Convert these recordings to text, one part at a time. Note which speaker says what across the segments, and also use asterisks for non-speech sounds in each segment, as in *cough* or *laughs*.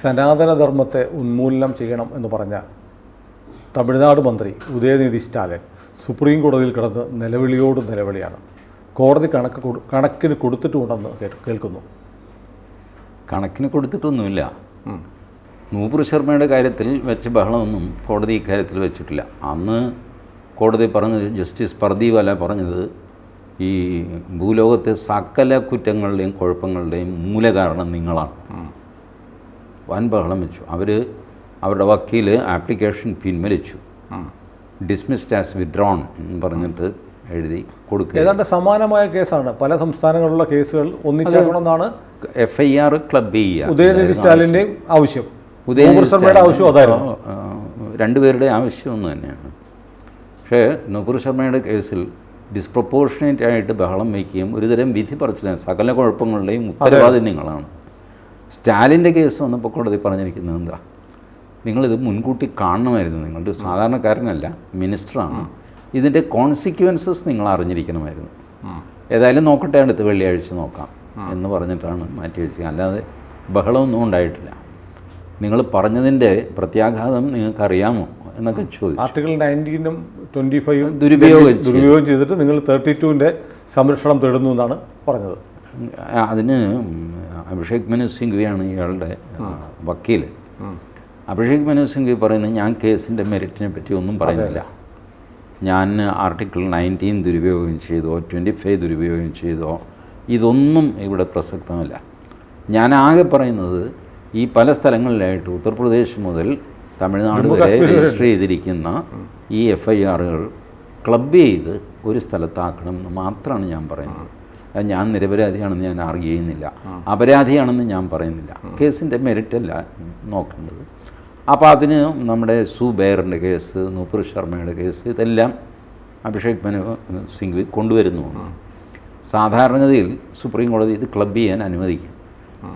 Speaker 1: സനാതനധർമ്മത്തെ ഉന്മൂലനം ചെയ്യണം എന്ന് പറഞ്ഞ തമിഴ്നാട് മന്ത്രി ഉദയനിധി സ്റ്റാലിൻ സുപ്രീം കോടതിയിൽ കിടന്ന് നിലവിളിയോട് നിലവിളിയാണ്. കോടതി കണക്ക് കണക്കിന് കൊടുത്തിട്ടുണ്ടെന്ന് കേൾക്കുന്നു.
Speaker 2: കണക്കിന് കൊടുത്തിട്ടൊന്നുമില്ല. നൂപുർ ശർമ്മയുടെ കാര്യത്തിൽ വെച്ച ബഹളമൊന്നും കോടതി ഇക്കാര്യത്തിൽ വെച്ചിട്ടില്ല. അന്ന് കോടതി പറഞ്ഞത് ജസ്റ്റിസ് പർദീവാല പറഞ്ഞത് ഈ ഭൂലോകത്തെ സകല കുറ്റങ്ങളുടെയും കുഴപ്പങ്ങളുടെയും മൂലകാരണം നിങ്ങളാണ്. വൻ ബഹളം വെച്ചു. അവർ അവരുടെ വക്കീൽ ആപ്ലിക്കേഷൻ പിൻവലിച്ചു ഡിസ്മിസ്ഡ് ആസ് വിഡ്രോൺ എന്ന് പറഞ്ഞിട്ട് എഴുതി കൊടുക്കുക
Speaker 1: ഏതാണ്ട് സമാനമായ കേസാണ്. പല സംസ്ഥാനങ്ങളിലുള്ള കേസുകൾ ഒന്നിച്ചേക്കണമെന്നാണ്
Speaker 2: എഫ് ഐ ആർ ക്ലബ് ചെയ്യുക.
Speaker 1: ഉദയനിധി സ്റ്റാലിന്റെയും ആവശ്യം.
Speaker 2: ഉദയനിധി
Speaker 1: ശർമ്മയുടെ ആവശ്യം അതായിരുന്നു.
Speaker 2: രണ്ടുപേരുടെ ആവശ്യം ഒന്ന് തന്നെയാണ്. പക്ഷേ നൂപുർ ശർമ്മയുടെ കേസിൽ ഡിസ്പ്രപ്പോർഷനേറ്റ് ആയിട്ട് ബഹളം വയ്ക്കുകയും ഒരുതരം വിധി പറച്ചിലും സകല കുഴപ്പങ്ങളുടെയും ഉത്തരവാദി നിങ്ങളാണ് സ്റ്റാലിന്റെ കേസ് വന്നപ്പോൾ കോടതി പറഞ്ഞിരിക്കുന്നത് എന്താ? നിങ്ങളിത് മുൻകൂട്ടി കാണണമായിരുന്നു. നിങ്ങളുടെ സാധാരണക്കാരനല്ല മിനിസ്റ്ററാണ്. ഇതിന്റെ കോൺസിക്വൻസസ് നിങ്ങൾ അറിഞ്ഞിരിക്കണമായിരുന്നു. ഏതായാലും നോക്കട്ടെ അടുത്ത വെള്ളിയാഴ്ച നോക്കാം എന്ന് പറഞ്ഞിട്ടാണ് മാറ്റി വെച്ചത്. അല്ലാതെ ബഹളമൊന്നും ഉണ്ടായിട്ടില്ല. നിങ്ങൾ പറഞ്ഞതിന്റെ പ്രത്യാഘാതം നിങ്ങൾക്കറിയാമോ എന്നൊക്കെ ചോദിച്ചു.
Speaker 1: ആർട്ടിക്കിൾ നയന്റീനും ട്വന്റി ഫൈവും
Speaker 2: ദുരുപയോഗം
Speaker 1: ദുരുപയോഗം ചെയ്തിട്ട് നിങ്ങൾ തേർട്ടി ടുവിന്റെ സംരക്ഷണം തേടുന്നു എന്നാണ് പറഞ്ഞത്.
Speaker 2: അതിന് അഭിഷേക് മനു സിംഗ്വിയാണ് ഇയാളുടെ വക്കീൽ അഭിഷേക് മനു സിംഗ്വി പറയുന്നത് ഞാൻ കേസിന്റെ മെറിറ്റിനെ പറ്റി ഒന്നും പറയുന്നില്ല. ഞാൻ ആർട്ടിക്കിൾ നയന്റീൻ ദുരുപയോഗം ചെയ്തോ ട്വന്റി ഫൈവ് ദുരുപയോഗം ചെയ്തോ ഇതൊന്നും ഇവിടെ പ്രസക്തമല്ല. ഞാൻ ആകെ പറയുന്നത് ഈ പല സ്ഥലങ്ങളിലായിട്ട് ഉത്തർപ്രദേശ് മുതൽ തമിഴ്നാട് വരെ രജിസ്റ്റർ ചെയ്തിരിക്കുന്ന ഈ എഫ് ഐ ആറുകൾ ക്ലബ് ചെയ്ത് ഒരു സ്ഥലത്താക്കണം എന്ന് മാത്രമാണ് ഞാൻ പറയുന്നത്. ഞാൻ നിരപരാധിയാണെന്ന് ഞാൻ ആർഗ്യ ചെയ്യുന്നില്ല. അപരാധിയാണെന്ന് ഞാൻ പറയുന്നില്ല. കേസിന്റെ മെറിറ്റല്ല നോക്കേണ്ടത്. അപ്പോൾ അതിന് നമ്മുടെ സുബേറിന്റെ കേസ് നൂപുർ ശർമ്മയുടെ കേസ് ഇതെല്ലാം അഭിഷേക് മനു സിംഗ് കൊണ്ടുവരുന്നു സാധാരണഗതിയിൽ സുപ്രീം കോടതി ഇത് ക്ലബ് ചെയ്യാൻ അനുവദിക്കും.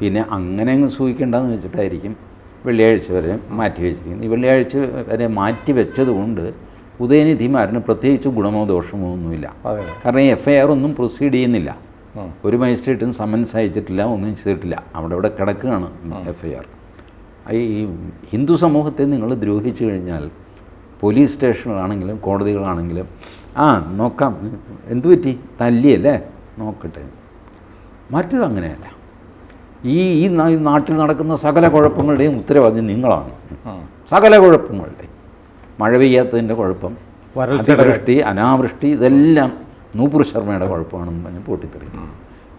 Speaker 2: പിന്നെ അങ്ങനെ അങ്ങ് സൂഹിക്കേണ്ടെന്ന് വെച്ചിട്ടായിരിക്കും വെള്ളിയാഴ്ച വരെ മാറ്റി വെച്ചിരിക്കുന്നത്. ഈ വെള്ളിയാഴ്ച വരെ മാറ്റി വെച്ചതുകൊണ്ട് ഉദയനിധിമാരന് പ്രത്യേകിച്ച് ഗുണമോ ദോഷമോ ഒന്നുമില്ല. കാരണം ഈ എഫ് ഐ ആർ ഒന്നും പ്രൊസീഡ് ചെയ്യുന്നില്ല. ഒരു മജിസ്ട്രേറ്റും സമൻസ് അയച്ചിട്ടില്ല ഒന്നും ചെയ്തിട്ടില്ല. അവിടെ ഇവിടെ കിടക്കുകയാണ് എഫ് ഐ ആർ ഈ ഹിന്ദു സമൂഹത്തെ നിങ്ങൾ ദ്രോഹിച്ചു കഴിഞ്ഞാൽ പോലീസ് സ്റ്റേഷനുകളാണെങ്കിലും കോടതികളാണെങ്കിലും ആ നോക്കാം. എന്തു പറ്റി? തല്ലിയല്ലേ? നോക്കട്ടെ. മറ്റത് അങ്ങനെയല്ല. ഈ ഈ നാട്ടിൽ നടക്കുന്ന സകല കുഴപ്പങ്ങളുടെയും ഉത്തരവാദി നിങ്ങളാണ്. സകല കുഴപ്പങ്ങളുടെയും. മഴ പെയ്യാത്തതിന്റെ കുഴപ്പം വരൾച്ചവൃഷ്ടി അനാവൃഷ്ടി ഇതെല്ലാം നൂപുർ ശർമ്മയുടെ കുഴപ്പമാണെന്ന് പറഞ്ഞ് പൊട്ടിത്തെറിക്കും.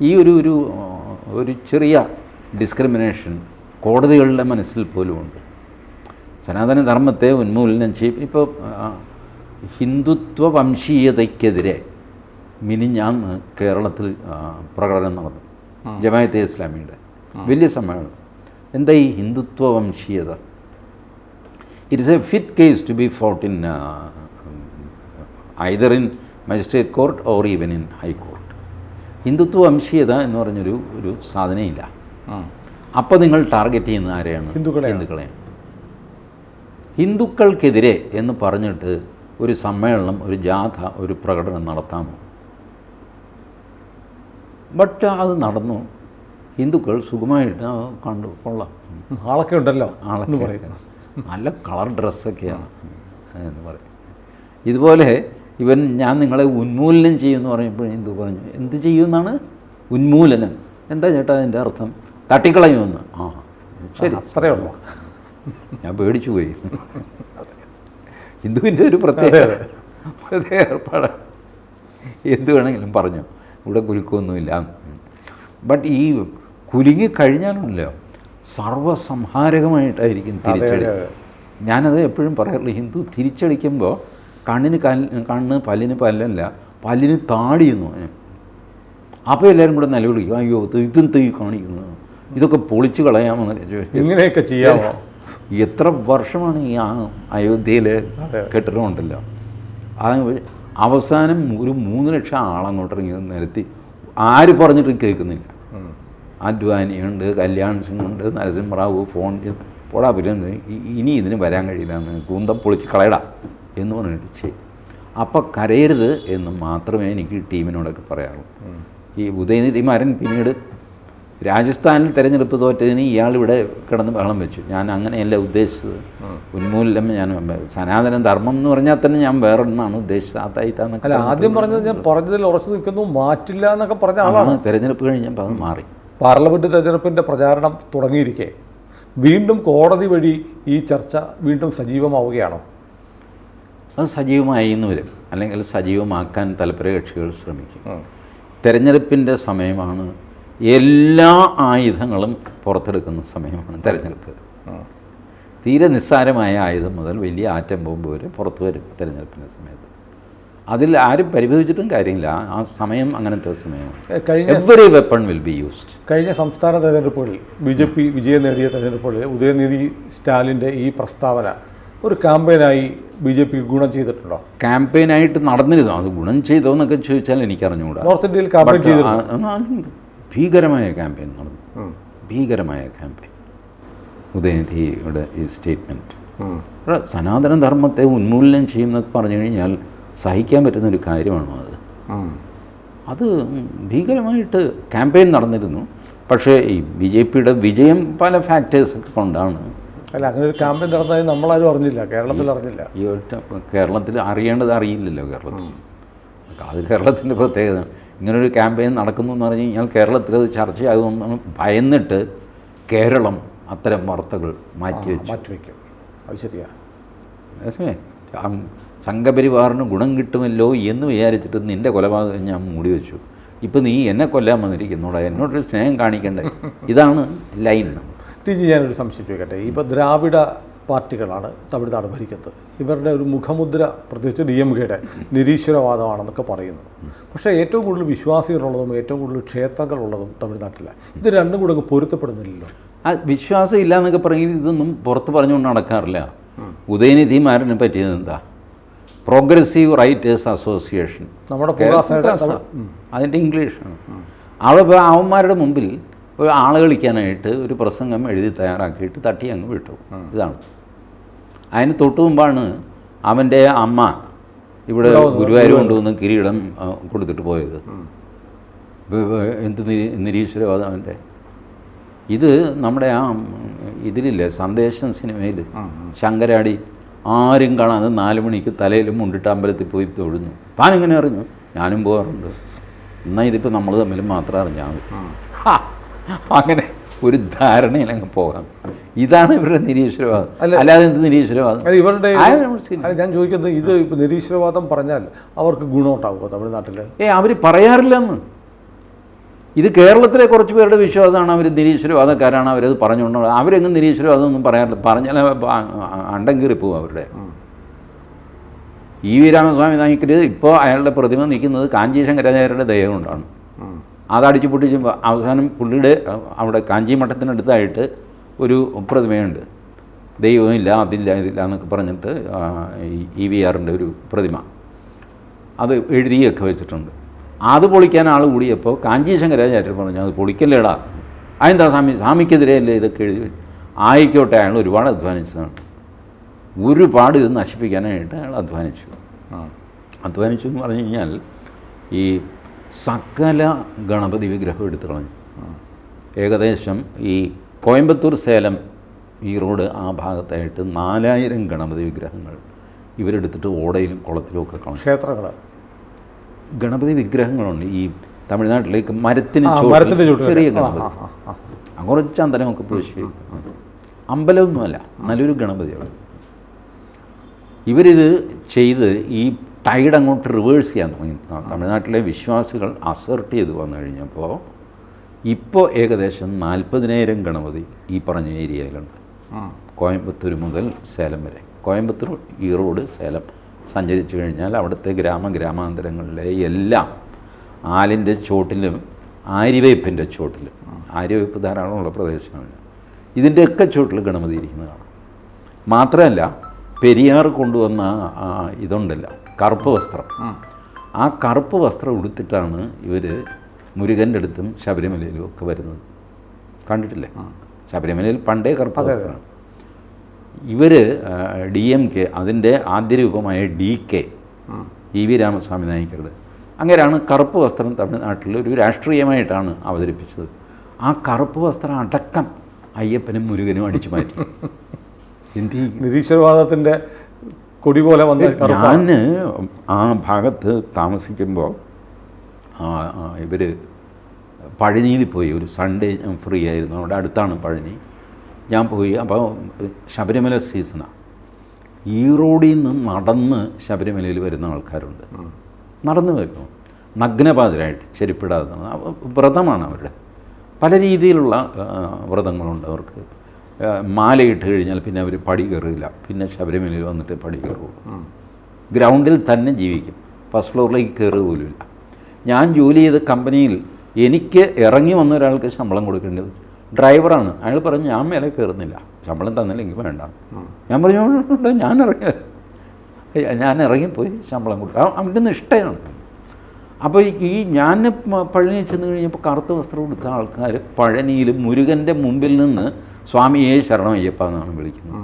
Speaker 2: ഈ ഒരു ഒരു ഒരു ചെറിയ ഡിസ്ക്രിമിനേഷൻ കോടതികളുടെ മനസ്സിൽ പോലും ഉണ്ട്. സനാതന ധർമ്മത്തെ ഉന്മൂലനം ചെയ്യും ഇപ്പോൾ ഹിന്ദുത്വ വംശീയതയ്ക്കെതിരെ മിനിഞ്ഞാന്ന് കേരളത്തിൽ പ്രകടനം നടന്നു. ജമായത്തെ ഇസ്ലാമിയുടെ. വലിയ സമ്മേളനം. എന്താ ഈ Hindutva വംശീയത? It is a fit case to be fought in either in magistrate court or even in high court Hindutva വംശീയത എന്ന് പറഞ്ഞൊരു ഒരു സാധനയില്ല. അപ്പോൾ നിങ്ങൾ ടാർഗറ്റ് ചെയ്യുന്നത് ആരെയാണ്?
Speaker 1: ഹിന്ദുക്കളെ
Speaker 2: ഹിന്ദുക്കളെയാണ്. ഹിന്ദുക്കൾക്കെതിരെ എന്ന് പറഞ്ഞിട്ട് ഒരു സമ്മേളനം ഒരു ജാഥ ഒരു പ്രകടനം നടത്താമോ ബട്ട് അത് നടന്നു. ഹിന്ദുക്കൾ സുഖമായിട്ട് കണ്ടു. കൊള്ളാം.
Speaker 1: ആളൊക്കെ ഉണ്ടല്ലോ
Speaker 2: ആളൊക്കെ
Speaker 1: പറയുന്നത് പറയും
Speaker 2: നല്ല കളർ ഡ്രസ്സൊക്കെയാണ് എന്ന് പറയും. ഇതുപോലെ ഇവൻ ഞാൻ നിങ്ങളെ ഉന്മൂലനം ചെയ്യുമെന്ന് പറഞ്ഞപ്പോൾ എന്ത് പറഞ്ഞു? എന്ത് ചെയ്യുമെന്നാണ്? ഉന്മൂലനം. എന്താ ചേട്ടാ അതിന്റെ അർത്ഥം? തട്ടിക്കളയുമെന്ന്. ആ ശരി.
Speaker 1: അത്രയേ ഉള്ളൂ.
Speaker 2: ഞാൻ പേടിച്ചു പോയി. ഹിന്ദുവിന്റെ ഒരു പ്രത്യേക പ്രത്യേക ഏർപ്പാടാണ് എന്ത് വേണമെങ്കിലും പറഞ്ഞു. ഇവിടെ കുലുക്കൊന്നുമില്ല. ബട്ട് ഈ കുലുങ്ങി കഴിഞ്ഞാലുണ്ടല്ലോ. സർവസംഹാരകമായിട്ടായിരിക്കും തിരിച്ചടി. ഞാനത് എപ്പോഴും പറയാറില്ല ഹിന്ദു തിരിച്ചടിക്കുമ്പോൾ കണ്ണിന് കല്ല് കണ്ണ് പല്ലിന് പല്ലല്ല പല്ലിന് താടിയെന്ന്. പറഞ്ഞു അപ്പോൾ എല്ലാവരും കൂടെ നിലവിളിക്കും. അയ്യോ ഇതും തീ കാണിക്കുന്നു. ഇതൊക്കെ പൊളിച്ചു കളയാമെന്ന്
Speaker 1: ഇങ്ങനെയൊക്കെ ചെയ്യാമോ
Speaker 2: എത്ര വർഷമാണ് ഈ ആ അയോധ്യയിൽ കെട്ടിടമുണ്ടല്ലോ. അത് അവസാനം ഒരു മൂന്ന് ലക്ഷം ആളങ്ങോട്ടിറങ്ങി നിരത്തി. ആര് പറഞ്ഞിട്ടും കേൾക്കുന്നില്ല. അദ്വാനിയുണ്ട് കല്യാൺ സിംഗ് ഉണ്ട് നരസിംഹറാവു ഫോൺ പോടാ പിന്നെ ഇനി ഇതിന് വരാൻ കഴിയില്ല കൂന്തം പൊളിച്ച് കളയടാ. എന്ന് പറഞ്ഞിട്ട് ചെയ്യും അപ്പം കരയരുത് എന്ന് മാത്രമേ എനിക്ക് ടീമിനോടൊക്കെ പറയാറുള്ളൂ. ഈ ഉദയനിധിമാരൻ പിന്നീട് രാജസ്ഥാനിൽ തിരഞ്ഞെടുപ്പ് തോറ്റതിന് ഇയാൾ ഇവിടെ കിടന്ന് ബഹളം വെച്ചു. ഞാൻ അങ്ങനെയല്ല ഉദ്ദേശിച്ചത്. ഉന്മൂലനം ഞാൻ സനാതന ധർമ്മം എന്ന് പറഞ്ഞാൽ തന്നെ ഞാൻ വേറെ ഒന്നാണ് ഉദ്ദേശിച്ചത്
Speaker 1: അല്ല ആദ്യം പറഞ്ഞത് ഞാൻ പറഞ്ഞതിൽ ഉറച്ചു നിൽക്കുന്നു മാറ്റില്ല എന്നൊക്കെ പറഞ്ഞ ആളാണ്.
Speaker 2: തിരഞ്ഞെടുപ്പ് കഴിഞ്ഞപ്പോൾ അത് മാറി.
Speaker 1: പാർലമെന്റ് തെരഞ്ഞെടുപ്പിന്റെ പ്രചാരണം തുടങ്ങിയിരിക്കെ. വീണ്ടും കോടതി വഴി ഈ ചർച്ച വീണ്ടും സജീവമാവുകയാണോ?
Speaker 2: അത് സജീവമായി എന്ന് വരും. അല്ലെങ്കിൽ സജീവമാക്കാൻ തലപ്പര കക്ഷികൾ ശ്രമിക്കും തെരഞ്ഞെടുപ്പിന്റെ സമയമാണ്. എല്ലാ ആയുധങ്ങളും പുറത്തെടുക്കുന്ന സമയമാണ് തിരഞ്ഞെടുപ്പ്. തീരെ നിസ്സാരമായ ആയുധം മുതൽ വലിയ ആറ്റം ബോംബ് വരെ പുറത്തു വരും തിരഞ്ഞെടുപ്പിന്റെ സമയത്ത്. അതിൽ ആരും പരിഭവിച്ചിട്ടും കാര്യമില്ല. ആ- സമയം അങ്ങനത്തെ സമയമാണ്.
Speaker 1: കഴിഞ്ഞ
Speaker 2: every weapon will be used
Speaker 1: കഴിഞ്ഞ സംസ്ഥാന തെരഞ്ഞെടുപ്പുകളിൽ ബി ജെ പി വിജയം നേടിയ തെരഞ്ഞെടുപ്പുകളിൽ ഉദയനിധി സ്റ്റാലിന്റെ ഈ പ്രസ്താവന ഒരു ക്യാമ്പയിനായി ബി ജെ പി ഗുണം ചെയ്തിട്ടുണ്ടോ?
Speaker 2: ക്യാമ്പയിനായിട്ട് നടന്നിരുന്നു? അത് ഗുണം ചെയ്തോ എന്നൊക്കെ ചോദിച്ചാൽ എനിക്കറിഞ്ഞുകൂടാ.
Speaker 1: നോർത്ത് ഇന്ത്യയിൽ ക്യാമ്പയിൻ ചെയ്തിരുന്നു?
Speaker 2: ഭീകരമായ ക്യാമ്പയിൻ നടന്നു. ഭീകരമായ ക്യാമ്പയിൻ. ഉദയനിധിയുടെ ഈ സ്റ്റേറ്റ്മെന്റ് സനാതന ധർമ്മത്തെ ഉന്മൂലനം ചെയ്യുന്നത് പറഞ്ഞു കഴിഞ്ഞാൽ സഹിക്കാൻ പറ്റുന്ന ഒരു കാര്യമാണോ അത്? അത് ഭീകരമായിട്ട് ക്യാമ്പയിൻ നടന്നിരുന്നു. പക്ഷേ ഈ ബി ജെ പിയുടെ വിജയം പല ഫാക്ടേഴ്സൊക്കെ കൊണ്ടാണ്
Speaker 1: അല്ല അങ്ങനെ ഒരു ക്യാമ്പയിൻ നടന്നതായി നമ്മളാരും അറിഞ്ഞില്ല കേരളത്തിൽ അറിഞ്ഞില്ല.
Speaker 2: ഈ ഒറ്റ കേരളത്തിൽ അറിയേണ്ടത് അറിയില്ലല്ലോ കേരളത്തിൽ. അത് കേരളത്തിന്റെ പ്രത്യേകത ഇങ്ങനൊരു ക്യാമ്പയിൻ നടക്കുന്നു എന്ന് പറഞ്ഞു കഴിഞ്ഞാൽ കേരളത്തിൽ അത് ചർച്ചയാകുമെന്നാണ് ഭയന്നിട്ട് കേരളം അത്തരം വാർത്തകൾ മാറ്റിവെച്ചു
Speaker 1: മാറ്റിവെക്കും. അത് ശരിയാ.
Speaker 2: സംഘപരിവാറിന് ഗുണം കിട്ടുമല്ലോ എന്ന് വിചാരിച്ചിട്ട് നിന്റെ കൊലപാതകം ഞാൻ മൂടി വെച്ചു. ഇപ്പം നീ എന്നെ കൊല്ലാൻ വന്നിരിക്കുന്നോടാ എന്നോടൊരു സ്നേഹം കാണിക്കണ്ടേ? ഇതാണ് ലൈൻ.
Speaker 1: ടി ജി ഞാനൊരു സംശയം ചോദിക്കട്ടെ ഇപ്പോൾ ദ്രാവിഡ പാർട്ടികളാണ് തമിഴ്നാട് ഭരിക്കുന്നത്. ഇവരുടെ ഒരു മുഖമുദ്ര പ്രത്യേകിച്ച് ഡി എം കെയുടെ നിരീശ്വരവാദമാണെന്നൊക്കെ പറയുന്നു. പക്ഷേ ഏറ്റവും കൂടുതൽ വിശ്വാസികളുള്ളതും ഏറ്റവും കൂടുതൽ ക്ഷേത്രങ്ങളുള്ളതും തമിഴ്നാട്ടിലാണ്. ഇത് രണ്ടും കൂടെ അങ്ങ് പൊരുത്തപ്പെടുന്നില്ലല്ലോ.
Speaker 2: ആ വിശ്വാസം ഇല്ല എന്നൊക്കെ പറയുന്നത് ഇതൊന്നും പുറത്ത് പറഞ്ഞുകൊണ്ട് നടക്കാറില്ല. ഉദയനിധിമാരനെ പറ്റിയത് എന്താ? പ്രോഗ്രസീവ് റൈറ്റേഴ്സ് അസോസിയേഷൻ
Speaker 1: നമ്മുടെ
Speaker 2: അതിന്റെ ഇംഗ്ലീഷാണ് ഇപ്പോൾ അവന്മാരുടെ മുമ്പിൽ ഒരു ആൾ കളിക്കാനായിട്ട് ഒരു പ്രസംഗം എഴുതി തയ്യാറാക്കിയിട്ട് തട്ടി അങ്ങ് വിട്ടു. ഇതാണ്. അതിന് തൊട്ടു മുമ്പാണ് അവന്റെ അമ്മ ഇവിടെ ഗുരുവായൂർ കൊണ്ടുവന്ന് കിരീടം കൊടുത്തിട്ട് പോയത്. എന്ത് നിരീ- നിരീശ്വരവാദം അവന്റെ. ഇത് നമ്മുടെ ആ ഇതിലില്ലേ സന്ദേശം സിനിമയിൽ ശങ്കരാടി ആരും കാണാതെ നാല് മണിക്ക് തലയിൽ മുണ്ടിട്ട് അമ്പലത്തിൽ പോയി തൊഴുന്നു. താനിങ്ങനെ അറിഞ്ഞു? ഞാനും പോകാറുണ്ട്. എന്നാൽ ഇതിപ്പോൾ നമ്മൾ തമ്മിൽ മാത്രം അറിഞ്ഞാൽ മതി. അങ്ങനെ ഒരു ധാരണയിൽ അങ്ങ് പോകാം. ഇതാണ് ഇവരുടെ നിരീശ്വരവാദം.
Speaker 1: അല്ല.
Speaker 2: അല്ലാതെ എന്ത് നിരീശ്വരവാദം?
Speaker 1: അല്ല ഇവരുടെ ഞാൻ ചോദിക്കുന്നത് ഇത് ഇപ്പോൾ നിരീശ്വരവാദം പറഞ്ഞാൽ അവർക്ക് ഗുണമുണ്ടാവുമോ തമിഴ്നാട്ടിൽ
Speaker 2: ഏ അവർ പറയാറില്ലെന്ന്. ഇത് കേരളത്തിലെ കുറച്ച് പേരുടെ വിശ്വാസമാണ് അവർ നിരീശ്വരവാദക്കാരാണ് അവരത് പറഞ്ഞുകൊണ്ട് അവരെങ്ങും നിരീശ്വരവാദമൊന്നും പറയാറില്ല. പറഞ്ഞാൽ അണ്ടം കീറിപ്പോവും അവരുടെ. ഇ വി രാമസ്വാമി നായിക്കർ ഇപ്പോൾ അയാളുടെ പ്രതിമ നിൽക്കുന്നത് കാഞ്ചി ശങ്കരാചാര്യരുടെ ദയ കൊണ്ടാണ് അതടിച്ച് പൊട്ടിച്ച് അവസാനം പുള്ളിയുടെ അവിടെ കാഞ്ചി മഠത്തിനടുത്തായിട്ട് ഒരു പ്രതിമയുണ്ട്. ദൈവമില്ല അതില്ല ഇതില്ല എന്നൊക്കെ പറഞ്ഞിട്ട് ഇ വി ആറിന്റെ ഒരു പ്രതിമ. അത് എഴുതിയൊക്കെ വെച്ചിട്ടുണ്ട്. അത് പൊളിക്കാൻ ആൾ കൂടിയപ്പോൾ കാഞ്ചി ശങ്കരാചാര്യർ പറഞ്ഞു അത് പൊളിക്കല്ലേടാ. അതെന്താ സ്വാമി? സ്വാമിക്കെതിരെയല്ലേ ഇതൊക്കെ എഴുതി ആയിക്കോട്ടെ അയാൾ ഒരുപാട് അധ്വാനിച്ചതാണ്. ഒരുപാട് ഇത് നശിപ്പിക്കാനായിട്ട് അയാൾ അധ്വാനിച്ചു. അധ്വാനിച്ചു എന്ന് പറഞ്ഞു കഴിഞ്ഞാൽ ഈ സകല ഗണപതി വിഗ്രഹം എടുത്തു കളഞ്ഞു ഏകദേശം ഈ കോയമ്പത്തൂർ സേലം ഈ റോഡ് ആ ഭാഗത്തായിട്ട് നാലായിരം ഗണപതി വിഗ്രഹങ്ങൾ ഇവരെടുത്തിട്ട് ഓടയിലും കുളത്തിലും ഒക്കെ കളഞ്ഞു.
Speaker 1: ക്ഷേത്രങ്ങൾ
Speaker 2: ഗണപതി വിഗ്രഹങ്ങളുണ്ട്. ഈ തമിഴ്നാട്ടിലേക്ക് മരത്തിന്. ചെറിയ ഗണപതി. കുറച്ച് ചന്ദനമൊക്കെ പൂശി അമ്പലമൊന്നുമല്ല നല്ലൊരു ഗണപതിയാണ്. ഇവരിത് ചെയ്ത് ഈ ടൈഡ് അങ്ങോട്ട് റിവേഴ്സ് ചെയ്യാൻ തുടങ്ങി. തമിഴ്നാട്ടിലെ വിശ്വാസികൾ അസർട്ട് ചെയ്ത് വന്നു കഴിഞ്ഞപ്പോൾ ഇപ്പോൾ ഏകദേശം നാൽപ്പതിനായിരം ഗണപതി ഈ പറഞ്ഞ ഏരിയയിലുണ്ട്. കോയമ്പത്തൂർ മുതൽ സേലം വരെ. കോയമ്പത്തൂർ ഈറോഡ് സേലം സഞ്ചരിച്ചു കഴിഞ്ഞാൽ അവിടുത്തെ ഗ്രാമ ഗ്രാമാന്തരങ്ങളിലെ എല്ലാം ആലിന്റെ ചോട്ടിലും ആര്യവേപ്പിന്റെ ചോട്ടിലും ആര്യവേപ്പ് ധാരാളമുള്ള പ്രദേശമാണ് ഇതിന്റെയൊക്കെ ചോട്ടിൽ ഗണപതി ഇരിക്കുന്നതാണ് മാത്രമല്ല പെരിയാർ കൊണ്ടുവന്ന ഇതുണ്ടല്ലോ. കറുപ്പ് വസ്ത്രം. ആ. കറുപ്പ് വസ്ത്രം ഉടുത്തിട്ടാണ് ഇവർ മുരുകന്റെ അടുത്തും ശബരിമലയിലും ഒക്കെ വരുന്നത്. കണ്ടിട്ടില്ലേ? ശബരിമലയിൽ പണ്ടേ കറുപ്പ് വസ്ത്രമാണ് ഇവർ ഡി എം കെ അതിന്റെ ആദ്യ രൂപമായ D K E V Ramaswamy നായിക്കരുടെ അങ്ങനെയാണ് കറുപ്പ് വസ്ത്രം തമിഴ്നാട്ടിൽ ഒരു രാഷ്ട്രീയമായിട്ടാണ് അവതരിപ്പിച്ചത്. ആ കറുപ്പ് വസ്ത്രം അടക്കം അയ്യപ്പനും മുരുകനും അടിച്ചു മാറ്റി. *laughs* എന്ത് ചെയ്യും?
Speaker 1: കൊടി പോലെ വന്ന്
Speaker 2: ഞാൻ ആ ഭാഗത്ത് താമസിക്കുമ്പോൾ ഇവർ പഴനിയിൽ പോയി. ഒരു സൺഡേ ഞാൻ ഫ്രീ ആയിരുന്നു. അവിടെ അടുത്താണ് പഴനി. ഞാൻ പോയി. അപ്പോൾ ശബരിമല സീസണാണ് ഈ റോഡിൽ നിന്ന് നടന്ന് ശബരിമലയിൽ വരുന്ന ആൾക്കാരുണ്ട്. നടന്നു വരുന്നു. നഗ്നപാതരായിട്ട് ചെരുപ്പിടാതെ വ്രതമാണ് അവരുടെ. പല രീതിയിലുള്ള വ്രതങ്ങളുണ്ട് അവർക്ക്. മാലയിട്ട് കഴിഞ്ഞാൽ പിന്നെ അവർ പടി കയറില്ല പിന്നെ ശബരിമലയിൽ വന്നിട്ട് പടി കയറുള്ളൂ ഗ്രൗണ്ടിൽ തന്നെ ജീവിക്കും. ഫസ്റ്റ് ഫ്ലോറിലേക്ക് കയറുക പോലുമില്ല. ഞാൻ ജോലി ചെയ്ത കമ്പനിയിൽ എനിക്ക് ഇറങ്ങി വന്ന ഒരാൾക്ക് ശമ്പളം കൊടുക്കേണ്ടത് ഡ്രൈവറാണ്. അയാൾ പറഞ്ഞു ഞാൻ മേലെ കയറുന്നില്ല. ശമ്പളം തന്നില്ലെങ്കിൽ വേണ്ട. ഞാൻ പറഞ്ഞു "ഉണ്ട്, ഞാൻ ഇറങ്ങി ഞാൻ ഇറങ്ങിപ്പോയി ശമ്പളം കൊടുക്കും അവന്റെ നിഷ്ഠയാണ്. അപ്പോൾ ഈ ഞാൻ പഴനി ചെന്ന് കഴിഞ്ഞപ്പോൾ കറുത്ത വസ്ത്രം കൊടുത്ത ആൾക്കാർ പഴനിയിൽ മുരുകന്റെ മുമ്പിൽ നിന്ന് സ്വാമിയെ ശരണം അയ്യപ്പ എന്നാണ് വിളിക്കുന്നത്.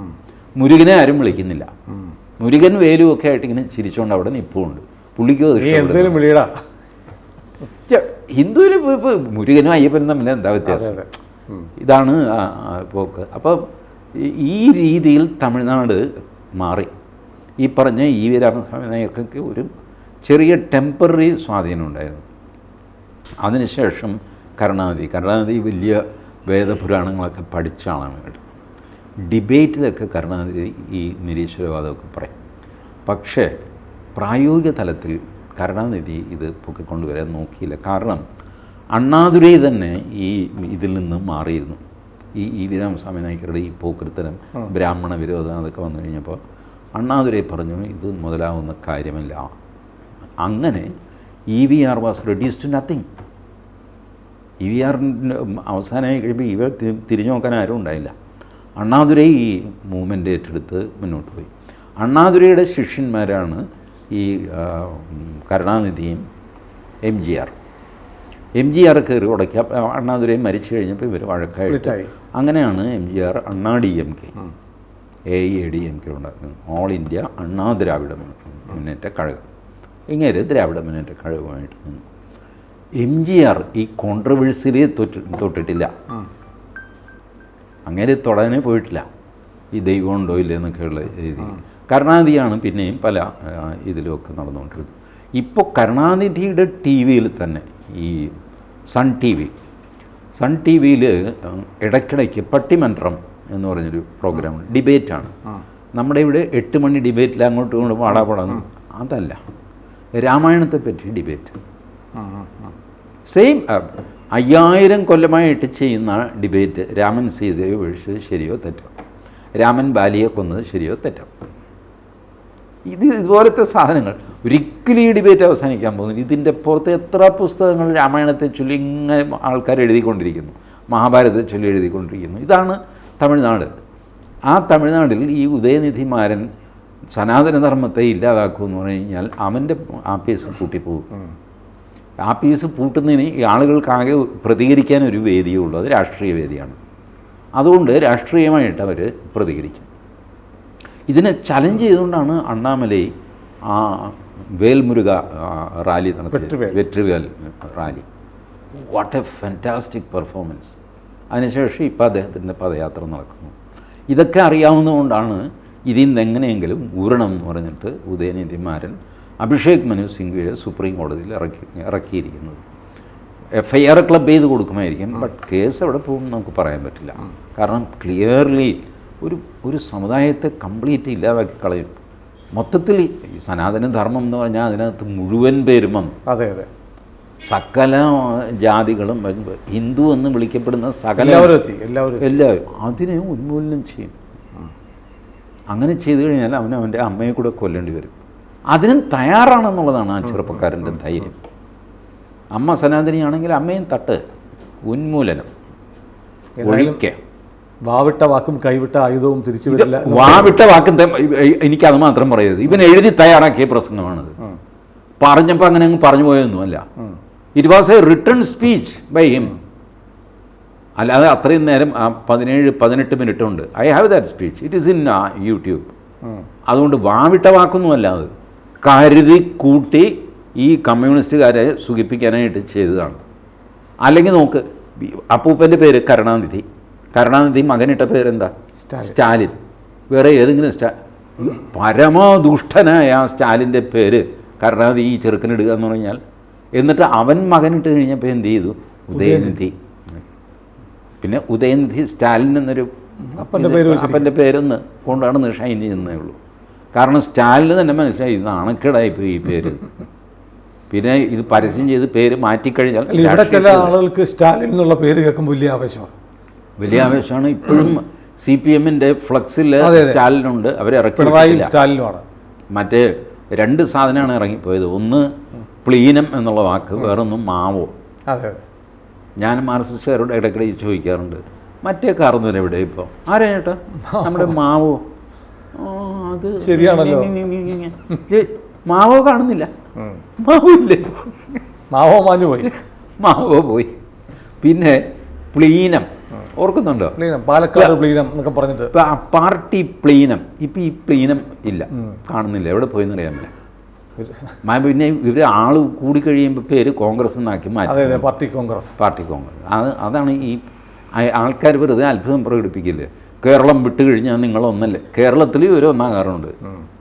Speaker 2: മുരുകനെ ആരും വിളിക്കുന്നില്ല. മുരുകൻ വേലും ഒക്കെ ആയിട്ട് ഇങ്ങനെ ചിരിച്ചുകൊണ്ട് അവിടെ നിപ്പുണ്ട്. പുള്ളിക്ക്
Speaker 1: എന്തേലും വിളിയടാ.
Speaker 2: ഛെ, ഹിന്ദുവിന് ഇപ്പൊ- ഇപ്പൊ മുരുകനും അയ്യപ്പനും തമ്മിൽ എന്താ വ്യത്യാസം? ഇതാണ് പോക്ക്. അപ്പോൾ ഈ രീതിയിൽ തമിഴ്നാട് മാറി. ഈ പറഞ്ഞ ഈ രാമസ്വാമി നായക്കൊക്കെ ഒരു ചെറിയ ടെമ്പററി സ്വാധീനം ഉണ്ടായിരുന്നു. അതിനുശേഷം കരുണാനിധി. കരുണാനിധി വലിയ വേദപുരാണങ്ങളൊക്കെ പഠിച്ച ആളാണ് ഡിബേറ്റിലൊക്കെ കരുണാനിധി ഈ നിരീശ്വരവാദമൊക്കെ പറയും. പക്ഷേ പ്രായോഗിക തലത്തിൽ കരുണാനിധി ഇത് പൊക്കിക്കൊണ്ടുവരാൻ നോക്കിയില്ല. കാരണം അണ്ണാതുരൈ തന്നെ ഈ ഇതിൽ നിന്ന് മാറിയിരുന്നു. ഈ ഈ വിരാമസ്വാമി നായ്ക്കരുടെ ഈ പോക്കൃത്തരം ബ്രാഹ്മണ വിരോധം അതൊക്കെ വന്നു കഴിഞ്ഞപ്പോൾ അണ്ണാതുരൈ പറഞ്ഞു ഇത് മുതലാവുന്ന കാര്യമല്ല. അങ്ങനെ E V R was reduce to nothing E V ആറിന്റെ അവസാനമായി കഴിയുമ്പോൾ ഇവർ തിരിഞ്ഞു നോക്കാൻ ആരും ഉണ്ടായില്ല. അണ്ണാദുരൈ ഈ മൂവ്മെന്റ് ഏറ്റെടുത്ത് മുന്നോട്ട് പോയി. അണ്ണാദുരൈയുടെ ശിഷ്യന്മാരാണ് ഈ കരുണാനിധിയും M G R. M G R കയറി ഉടക്കി. അണ്ണാതുരൈ മരിച്ചു കഴിഞ്ഞപ്പോൾ ഇവർ വഴക്കായിട്ട് അങ്ങനെയാണ് M G R Anna D M K A A D M K ഉണ്ടാക്കുന്നത്. ഓൾ ഇന്ത്യ അണ്ണാ ദ്രാവിഡ മുന്നേറ്റ കഴകം. ഇങ്ങനെ ദ്രാവിഡ മുന്നേറ്റ കഴകമായിട്ട് നിന്നു. എം ജി ആർ ഈ കോൺട്രവേഴ്സിൽ തൊട്ടിട്ടില്ല. അങ്ങനെ തൊടാനേ പോയിട്ടില്ല. ഈ ദൈവം ഉണ്ടോ ഇല്ലേ എന്നൊക്കെയുള്ള രീതി. കരുണാനിധിയാണ് പിന്നെയും പല ഇതിലുമൊക്കെ നടന്നുകൊണ്ടിരുന്നത്. ഇപ്പോൾ കരുണാനിധിയുടെ ടി വിയിൽ തന്നെ ഈ Sun T V. Sun T വിയിൽ ഇടയ്ക്കിടയ്ക്ക് പട്ടിമന്ത്രം എന്ന് പറഞ്ഞൊരു പ്രോഗ്രാം ഡിബേറ്റാണ്. നമ്മുടെ ഇവിടെ എട്ട് മണി ഡിബേറ്റിൽ അങ്ങോട്ടും ഇങ്ങോട്ടും പാടാപാടാന്ന് അതല്ല. രാമായണത്തെ പറ്റി ഡിബേറ്റ്. സെയിം അയ്യായിരം കൊല്ലമായിട്ട് ചെയ്യുന്ന ഡിബേറ്റ് രാമൻ സീതയെ ഒഴിച്ചത് ശരിയോ തെറ്റോ? രാമൻ ബാലിയെ കൊന്നത് ശരിയോ തെറ്റോ? ഇത് ഇതുപോലത്തെ സാധനങ്ങൾ. ഒരിക്കലും ഈ ഡിബേറ്റ് അവസാനിക്കാൻ പോകുന്നു ഇതിന്റെ പുറത്ത് എത്ര പുസ്തകങ്ങൾ രാമായണത്തെ ചൊല്ലി ഇങ്ങനെ ആൾക്കാർ എഴുതിക്കൊണ്ടിരിക്കുന്നു. മഹാഭാരതത്തെ ചൊല്ലി എഴുതിക്കൊണ്ടിരിക്കുന്നു. ഇതാണ് തമിഴ്നാട്. ആ തമിഴ്നാട്ടിൽ ഈ ഉദയനിധിമാരൻ സനാതനധർമ്മത്തെ ഇല്ലാതാക്കുമെന്ന് പറഞ്ഞു കഴിഞ്ഞാൽ അവന്റെ ആപ്പീസ് പൂട്ടിപ്പോകും ആ പീസ് പൂട്ടുന്നതിന് ഈ ആളുകൾക്കാകെ പ്രതികരിക്കാൻ ഒരു വേദിയേ ഉള്ളൂ അത് രാഷ്ട്രീയ വേദിയാണ്. അതുകൊണ്ട് രാഷ്ട്രീയമായിട്ട് അവർ പ്രതികരിക്കും. ഇതിനെ ചലഞ്ച് ചെയ്തുകൊണ്ടാണ് അണ്ണാമലൈ ആ വേൽമുരുക റാലി നടത്തിയത്.
Speaker 1: വെറ്റുവേൽ
Speaker 2: Vetrivel rally. What a fantastic performance അതിനുശേഷം ഇപ്പോൾ അദ്ദേഹത്തിന്റെ പദയാത്ര നടക്കുന്നു. ഇതൊക്കെ അറിയാവുന്നതുകൊണ്ടാണ് ഇതിൽ നിന്ന് എങ്ങനെയെങ്കിലും ഊരണം എന്ന് പറഞ്ഞിട്ട് ഉദയനിധിമാരൻ അഭിഷേക് മനു സിംഗ്വിയെ സുപ്രീം കോടതിയിൽ ഇറക്കി ഇറക്കിയിരിക്കുന്നത്. എഫ് ഐ ആർ ക്ലബ് ചെയ്ത് കൊടുക്കുമായിരിക്കും ബട്ട് കേസ് എവിടെ പോകും നമുക്ക് പറയാൻ പറ്റില്ല. കാരണം ക്ലിയർലി ഒരു ഒരു സമുദായത്തെ കംപ്ലീറ്റ് ഇല്ലാതാക്കി കളയും. മൊത്തത്തിൽ ഈ സനാതന ധർമ്മം എന്ന് പറഞ്ഞാൽ അതിനകത്ത് മുഴുവൻ പേരും വന്നു
Speaker 1: അതെ അതെ.
Speaker 2: സകല ജാതികളും ഹിന്ദു എന്ന് വിളിക്കപ്പെടുന്ന സകല
Speaker 1: എല്ലാവരും എല്ലാവരും
Speaker 2: എല്ലാവരും അതിനെ ഉന്മൂലനം ചെയ്യും. അങ്ങനെ ചെയ്തു കഴിഞ്ഞാൽ അവൻ അവന്റെ അമ്മയെ കൂടെ കൊല്ലേണ്ടി വരും. അതിനും തയ്യാറാണെന്നുള്ളതാണ് ആ ചെറുപ്പക്കാരന്റെ ധൈര്യം. അമ്മ സനാതനിയാണെങ്കിൽ അമ്മയും തട്ട് ഉന്മൂലനം ഒഴിക്കുക
Speaker 1: വാവിട്ട വാക്കും കൈവിട്ട ആയുധവും തിരിച്ചു വരില്ല
Speaker 2: വാവിട്ട വാക്കും എനിക്കത് മാത്രം പറയരുത്. ഇവൻ എഴുതി തയ്യാറാക്കിയ പ്രസംഗമാണത്. പറഞ്ഞപ്പോൾ അങ്ങനെ അങ്ങ് പറഞ്ഞു പോയൊന്നുമല്ല
Speaker 1: അല്ല.
Speaker 2: It was a return speech by him അല്ലാതെ അത്രയും നേരം ആ പതിനേഴ് പതിനെട്ട് മിനിറ്റ് ഉണ്ട് I have that speech it is in YouTube അതുകൊണ്ട് വാവിട്ട വാക്കൊന്നുമല്ല അത്. കരുതി കൂട്ടി ഈ കമ്മ്യൂണിസ്റ്റുകാരെ സുഖിപ്പിക്കാനായിട്ട് ചെയ്തതാണ്. അല്ലെങ്കിൽ നോക്ക് അപ്പൂപ്പന്റെ പേര് കരുണാനിധി. കരുണാനിധി മകനിട്ട പേരെന്താ?
Speaker 1: സ്റ്റാലിൻ.
Speaker 2: വേറെ ഏതെങ്കിലും സ്റ്റാ പരമദുഷ്ടനായ ആ സ്റ്റാലിന്റെ പേര് കരുണാനിധി ഈ ചെറുക്കനിടുക എന്ന് പറഞ്ഞാൽ. എന്നിട്ട് അവൻ മകനിട്ട് കഴിഞ്ഞപ്പോൾ എന്ത് ചെയ്തു? ഉദയനിധി. പിന്നെ ഉദയനിധി സ്റ്റാലിൻ എന്നൊരു
Speaker 1: അപ്പന്റെ പേര്.
Speaker 2: അപ്പന്റെ പേരൊന്ന് കൊണ്ടാണ് ഷൈൻ ചെയ്യുന്നേ ഉള്ളൂ. കാരണം സ്റ്റാലിന് തന്നെ മനസ്സിലായി ഇത് നാണക്കേടായിപ്പോയി ഈ പേര്. പിന്നെ ഇത് പരസ്യം ചെയ്ത് പേര് മാറ്റിക്കഴിഞ്ഞാൽ
Speaker 1: ഇവിടെ ചില ആളുകൾക്ക് സ്റ്റാലിൻ എന്നുള്ള പേര് കേൾക്കുമ്പോൾ വലിയ ആവേശമാണ്.
Speaker 2: വലിയ ആവേശമാണ്. ഇപ്പോഴും സി പി എമ്മിന്റെ ഫ്ലക്സിൽ. സ്റ്റാലിനുണ്ട്. അവർ ഇറക്കി
Speaker 1: പിണറായിയും സ്റ്റാലിനുമാണ്.
Speaker 2: മറ്റേ രണ്ട് സാധനമാണ് ഇറങ്ങിപ്പോയത്. ഒന്ന് പ്ലീനം എന്നുള്ള വാക്ക് വേറൊന്നും മാവോ?
Speaker 1: അതെ
Speaker 2: ഞാൻ മാർക്സിസ്റ്റുകാരോട് ഇടയ്ക്കിടെ ചോദിക്കാറുണ്ട്. മറ്റേ കാർന്നവൻ എവിടെ ഇപ്പോൾ ആരാ ചേട്ടാ *laughs* നമ്മുടെ മാവോ? അത്
Speaker 1: ശരിയാണല്ലോ.
Speaker 2: മാവോ കാണുന്നില്ല. മാവോ ഇല്ലേ?
Speaker 1: മാവോ മാഞ്ഞു പോയി.
Speaker 2: മാവോ പോയി. പിന്നെ പ്ലീനം. ഓർക്കുന്നുണ്ടോ?
Speaker 1: പ്ലീനം. പാലക്കാട് പ്ലീനം എന്നൊക്കെ പറഞ്ഞിട്ട്.
Speaker 2: Party plenum. ഇപ്പം ഈ പ്ലീനം ഇല്ല. കാണുന്നില്ല. എവിടെ പോയെന്ന് അറിയാമില്ല പിന്നെ ഇവർ ആൾ കൂടി കഴിയുമ്പോൾ പേര് കോൺഗ്രസ് എന്നാക്കി മാറ്റി.
Speaker 1: അതെ പാർട്ടി കോൺഗ്രസ്.
Speaker 2: പാർട്ടി കോൺഗ്രസ്. അത് അതാണ് ഈ ആൾക്കാർ വെറുതെ അത്ഭുതം പ്രകടിപ്പിക്കില്ലേ? കേരളം വിട്ട് കഴിഞ്ഞാൽ നിങ്ങൾ നിങ്ങളൊന്നല്ലേ? കേരളത്തിൽ ഇവർ ഒന്നാകാറുണ്ട്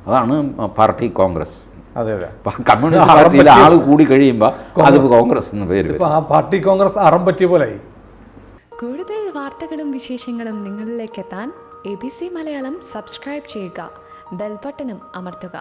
Speaker 2: അതാണ് പാർട്ടി കോൺഗ്രസ്.
Speaker 1: അതെ അതെ.
Speaker 2: കമ്മ്യൂണിസ്റ്റ് പാർട്ടിയിൽ ആൾ കൂടി കഴിയുമ്പോൾ അത് കോൺഗ്രസ് എന്ന് പേര്
Speaker 1: ഇപ്പൊ ആ പാർട്ടി കോൺഗ്രസ് അറം പറ്റിയ പോലെ
Speaker 3: കൂടുതൽ വാർത്തകളും വിശേഷങ്ങളും നിങ്ങളിലേക്ക് എത്താൻ A B C Malayalam subscribe ചെയ്യുക. ബെൽബട്ടനും അമർത്തുക.